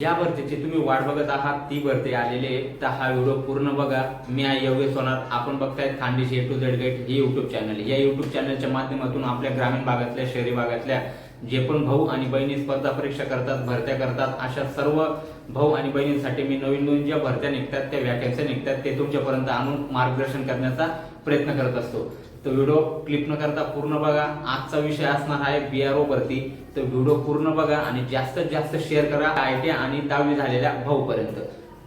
ज्या भरतीची तुम्ही वाट बघत आहात ती भरती आलेली आहे. तर हा व्हिडिओ पूर्ण बघा. मी आहे योगेश सोनार. आपण बघतायत Khandesh A to Z gate हे युट्यूब चॅनल या युट्यूब चॅनलच्या माध्यमातून आपल्या ग्रामीण भागातल्या शहरी भागातल्या जे पण भाऊ आणि बहिणी स्पर्धा परीक्षा करतात भरत्या करतात अशा सर्व भाऊ आणि बहिणींसाठी मी नवीन नवीन ज्या भरत्या निघतात त्या वॅकन्सी निघतात ते तुमच्यापर्यंत आणून मार्गदर्शन करण्याचा प्रयत्न करत असतो. तर व्हिडिओ क्लिप न करता पूर्ण बघा. आजचा विषय असणार आहे बीआरओ भरती तर व्हिडिओ पूर्ण बघा आणि जास्तीत जास्त शेअर करा आय टी आणि दहावी झालेल्या भाऊ पर्यंत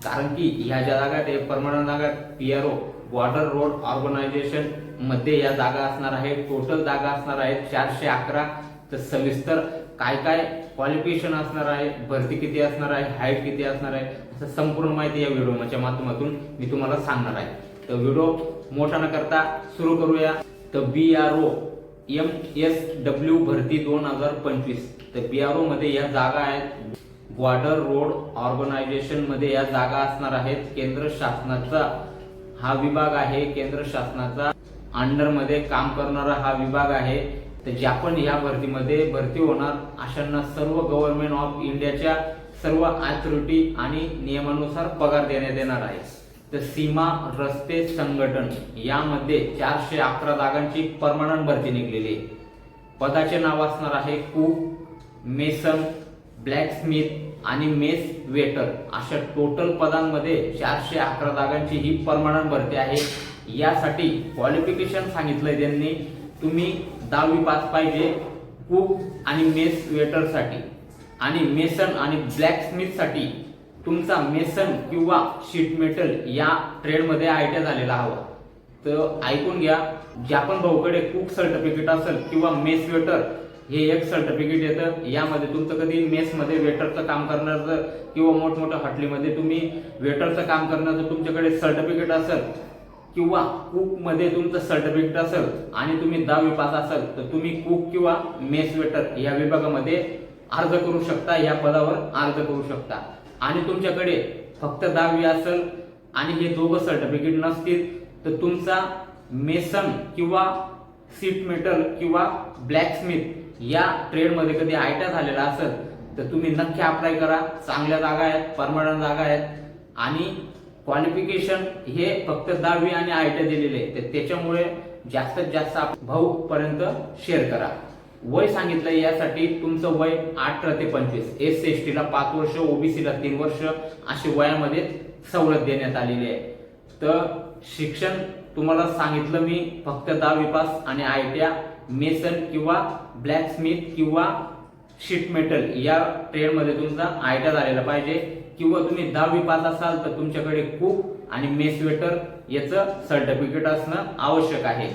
कारण की ह्या ज्या जागा आहेत परमनंट जागा B R O border road ऑर्गनायझेशनमध्ये या जागा असणार आहे. टोटल जागा असणार आहेत चारशे अकरा. तर सविस्तर काय काय क्वालिफिकेशन असणार आहे भरती किती असणार आहे हाईट किती असणार आहे असं संपूर्ण माहिती या व्हिडिओच्या माध्यमातून मी तुम्हाला सांगणार आहे. तर व्हिडिओ मोठा न करता सुरू करूया. तर B R O M S W भरती दोन हजार पंचवीस. तर बी आर ओ मध्ये या जागा आहेत. बॉर्डर रोड ऑर्गनायझेशनमध्ये या जागा असणार आहेत. केंद्र शासनाचा हा विभाग आहे. केंद्र शासनाचा अंडरमध्ये काम करणारा हा विभाग आहे. तर ज्या पण या भरतीमध्ये भरती होणार अशांना सर्व गव्हर्नमेंट ऑफ इंडियाच्या सर्व अथॉरिटी आणि नियमानुसार पगार देण्यात येणार आहे. तर सीमा रस्ते संघटन यामध्ये चारशे अकरा जागांची परमनंट भरती निघलेली आहे. पदाचे नाव असणार आहे कुक मेसन ब्लॅकस्मिथ आणि मेस वेटर. अशा टोटल पदांमध्ये चारशे अकरा जागांची ही परमनंट भरती आहे. यासाठी क्वालिफिकेशन सांगितलंय त्यांनी. तुम्ही दहावी पास पाहिजे कुक आणि मेस वेटरसाठी. आणि मेसन आणि ब्लॅकस्मिथसाठी तुमचा मेसन किंवा शीट मेटल या ट्रेडमध्ये आयटीआय झालेला हवा. तर ऐकून घ्या ज्या पण भाऊकडे कुक सर्टिफिकेट असेल किंवा मेस वेटर हे एक सर्टिफिकेट येतं. यामध्ये तुमचं कधी मेसमध्ये वेटरचं काम करण्याचं किंवा मोठमोठ्या हॉटेलमध्ये तुम्ही वेटरचं काम करण्याचं तुमच्याकडे सर्टिफिकेट असेल किंवा कुकमध्ये तुमचं सर्टिफिकेट असेल आणि तुम्ही दहावी पास असाल तर तुम्ही कुक किंवा मेस वेटर या विभागामध्ये अर्ज करू शकता या पदावर अर्ज करू शकता. आणि तुमच्याकडे फक्त दहावी असेल आणि हे दोघं सर्टिफिकेट नसतील तर तुमचा मेसन किंवा सीट मेटल किंवा ब्लॅकस्मिथ या ट्रेडमध्ये कधी आयटा झालेला असेल तर तुम्ही नक्की अप्लाय करा. चांगल्या जागा आहेत परमनंट जागा आहेत. आणि क्वालिफिकेशन हे फक्त दहावी आणि आयटा दिलेले आहे तर त्याच्यामुळे जास्तीत जास्त भाऊपर्यंत भाऊ पर्यंत शेअर करा. वय सांगितलं यासाठी तुमचं वय अठरा ते पंचवीस. एस सी एस टीला पाच वर्ष ओबीसीला तीन वर्ष अशी वयामध्ये सवलत देण्यात आलेली आहे. तर शिक्षण तुम्हाला सांगितलं मी फक्त दहावी पास आणि आय टी मेसन किंवा ब्लॅकस्मिथ किंवा शीट मेटल या ट्रेडमध्ये तुमचा आयटा झालेला पाहिजे. किंवा तुम्ही दहावी पास असाल तर तुमच्याकडे कुक आणि मेसवेटर याचं सर्टिफिकेट असणं आवश्यक आहे.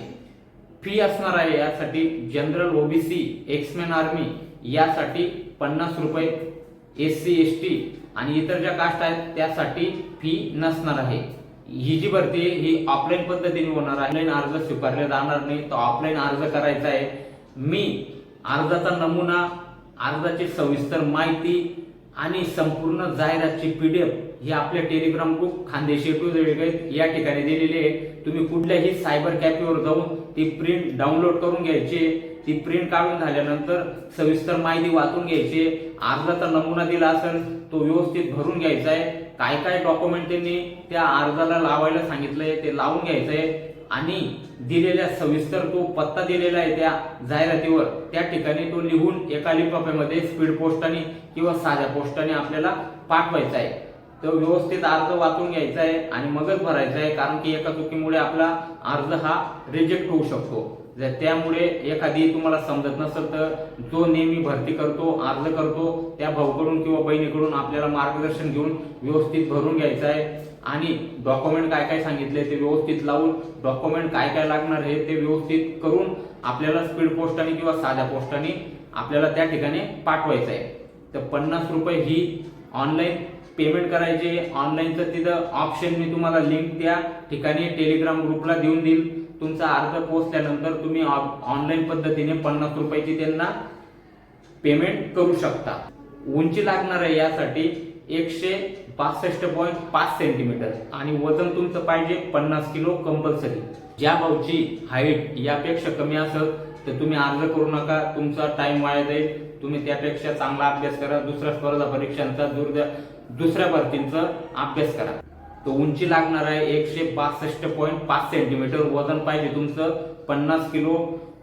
फी असणार आहे यासाठी जनरल ओबीसी एक्समेन आर्मी यासाठी पन्नास रुपये एस सी एस टी आणि इतर ज्या कास्ट आहेत त्यासाठी फी नसणार आहे. ही जी भरती आहे ही ऑफलाईन पद्धतीने होणार आहे. ऑनलाईन अर्ज स्वीकारले जाणार नाही तर ऑफलाईन अर्ज करायचा आहे. मी अर्जाचा नमुना अर्जाची सविस्तर माहिती आणि संपूर्ण जाहिरातची पीडीएफ हे आपल्या टेलिग्राम ग्रुप खानदेशी टू या ठिकाणी दिलेली आहे तुम्ही कुठल्याही सायबर कॅफेवर जाऊन ती प्रिंट डाउनलोड करून घ्यायची. ती प्रिंट काढून झाल्यानंतर सविस्तर माहिती वाचून घ्यायची. अर्जाचा नमुना दिला असेल तो व्यवस्थित भरून घ्यायचा आहे. काय काय डॉक्युमेंट त्यांनी त्या अर्जाला लावायला सांगितलंय ते लावून घ्यायचंय आणि दिलेल्या सविस्तर तो पत्ता दिलेला आहे त्या जाहिरातीवर. त्या ठिकाणी तो लिहून एका लिफाफ्यामध्ये स्पीड पोस्टाने किंवा साध्या पोस्टाने आपल्याला पाठवायचा आहे. तो व्यवस्थित अर्ज वाचून घ्यायचा आहे आणि मगच भरायचा आहे कारण की एका चुकीमुळे आपला अर्ज हा रिजेक्ट होऊ शकतो. जर त्यामुळे एखादी तुम्हाला समजत नसेल तर जो नेहमी भरती करतो अर्ज करतो त्या भाऊकडून किंवा बहिणीकडून आपल्याला मार्गदर्शन घेऊन व्यवस्थित भरून घ्यायचं आहे आणि डॉक्युमेंट काय काय सांगितले ते व्यवस्थित लावून डॉक्युमेंट काय काय लागणार हे ते व्यवस्थित करून आपल्याला स्पीड पोस्टाने किंवा साध्या पोस्टाने आपल्याला त्या ठिकाणी पाठवायचं आहे तर पन्नास रुपये ही ऑनलाईन पेमेंट करायचे. ऑनलाईनचं तिथं ऑप्शन मी तुम्हाला लिंक त्या ठिकाणी टेलिग्राम ग्रुपला देऊन देईल. तुमचा अर्ज पोहोचल्यानंतर तुम्ही ऑनलाईन पद्धतीने पन्नास रुपयाची त्यांना पेमेंट करू शकता. उंची लागणार आहे यासाठी एकशे पासष्ट पॉईंट पाच सेंटीमीटर आणि वजन तुमचं पाहिजे पन्नास किलो कंपल्सरी ज्या भाऊची हाईट यापेक्षा कमी असेल तर तुम्ही अर्ज करू नका. तुमचा टाइम वाया जाईल. तुम्ही त्यापेक्षा चांगला अभ्यास करा. दुसऱ्या स्पर्धा परीक्षांचा दुर्द दुसऱ्या भरतींचा अभ्यास करा. तो उंची लागणार आहे एकशे बासष्ट पॉईंट पाच सेंटीमीटर वजन पाहिजे तुमचं. पन्नास किलो.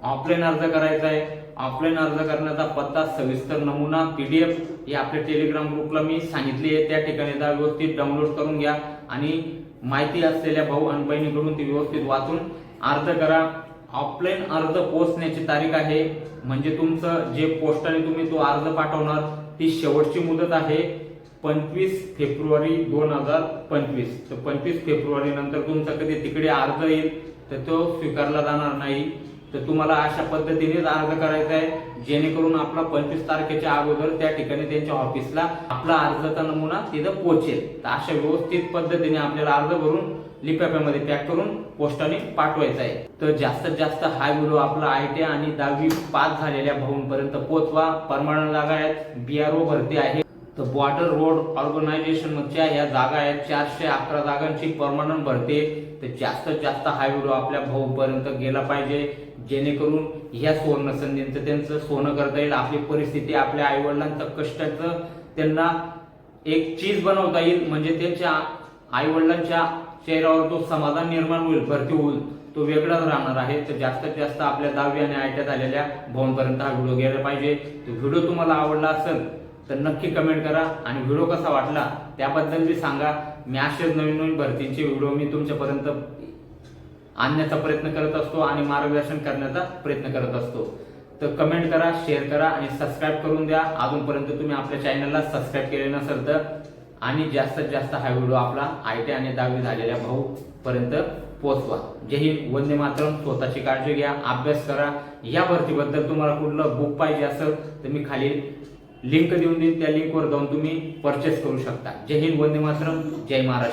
ऑफलाईन अर्ज करायचा आहे. ऑफलाईन अर्ज करण्याचा पत्ता सविस्तर नमुना पीडीएफ हे आपल्या टेलिग्राम ग्रुपला मी सांगितली आहे. त्या ठिकाणी एकदा व्यवस्थित डाउनलोड करून घ्या. आणि माहिती असलेल्या भाऊ आणि बहिणीकडून ती व्यवस्थित वाचून अर्ज करा. ऑफलाईन अर्ज पोहोचण्याची तारीख आहे. म्हणजे तुमचं जे पोस्टाने तुम्ही तो अर्ज पाठवणार ती शेवटची मुदत आहे. पंचवीस फेब्रुवारी दोन हजार पंचवीस. तर पंचवीस फेब्रुवारी नंतर तुमचा कधी तिकडे अर्ज येईल तर तो स्वीकारला जाणार नाही. तर तुम्हाला अशा पद्धतीनेच अर्ज करायचा आहे जेणेकरून आपला पंचवीस तारखेच्या अगोदर त्या ठिकाणी त्यांच्या ऑफिसला आपला अर्जाचा नमुना तिथं पोहोचेल. तर अशा व्यवस्थित पद्धतीने आपल्याला अर्ज भरून लिफाफ्यामध्ये पॅक करून पोस्टाने पाठवायचा आहे. तर जास्तीत जास्त हा व्हिडिओ आपला आय टी आणि दहावी पास झालेल्या भाऊंपर्यंत पोहोचवा. परमानंट जागा आहेत ओ भरती आहे. तर बॉर्डर रोड ऑर्गनायझेशनच्या या जागा आहेत. चारशे अकरा जागांची परमनंट भरते तर जास्तीत जास्त हा व्हिडिओ आपल्या भाऊपर्यंत गेला पाहिजे. जेणेकरून ह्या सुवर्ण संधींचं त्यांचं सोनं करता येईल. आपली परिस्थिती आपल्या आईवडिलांचं कष्टाचं त्यांना एक चीज बनवता येईल. म्हणजे त्यांच्या आईवडिलांच्या चेहऱ्यावर तो समाधान निर्माण होईल. भरती होईल तो वेगळाच राहणार आहे. तर जास्तीत जास्त आपल्या दहावी आणि आयट्यात आलेल्या भाऊंपर्यंत हा व्हिडिओ गेला पाहिजे. तो व्हिडिओ तुम्हाला आवडला असेल तर नक्की कमेंट करा आणि व्हिडिओ कसा वाटला त्याबद्दल बी सांगा. मी असेच नवीन नवीन भरतीचे व्हिडिओ मी तुमच्यापर्यंत आणण्याचा प्रयत्न करत असतो आणि मार्गदर्शन करण्याचा प्रयत्न करत असतो. तर कमेंट करा शेअर करा आणि सबस्क्राईब करून द्या. अजूनपर्यंत तुम्ही आपल्या चॅनलला सबस्क्राईब केले नसेल तर आणि जास्तीत जास्त हा व्हिडिओ आपला आय टी आणि दहावी झालेल्या भाऊ पर्यंत पोहोचवा. जय हिंद वंदे मातरम. स्वतःची काळजी घ्या अभ्यास करा. या भरतीबद्दल तुम्हाला कुठलं बुक पाहिजे असेल तर मी खाली लिंक देऊन देईन त्या लिंकवर जाऊन तुम्ही परचेस करू शकता. जय हिंद वंदे मातरम जय महाराष्ट्र.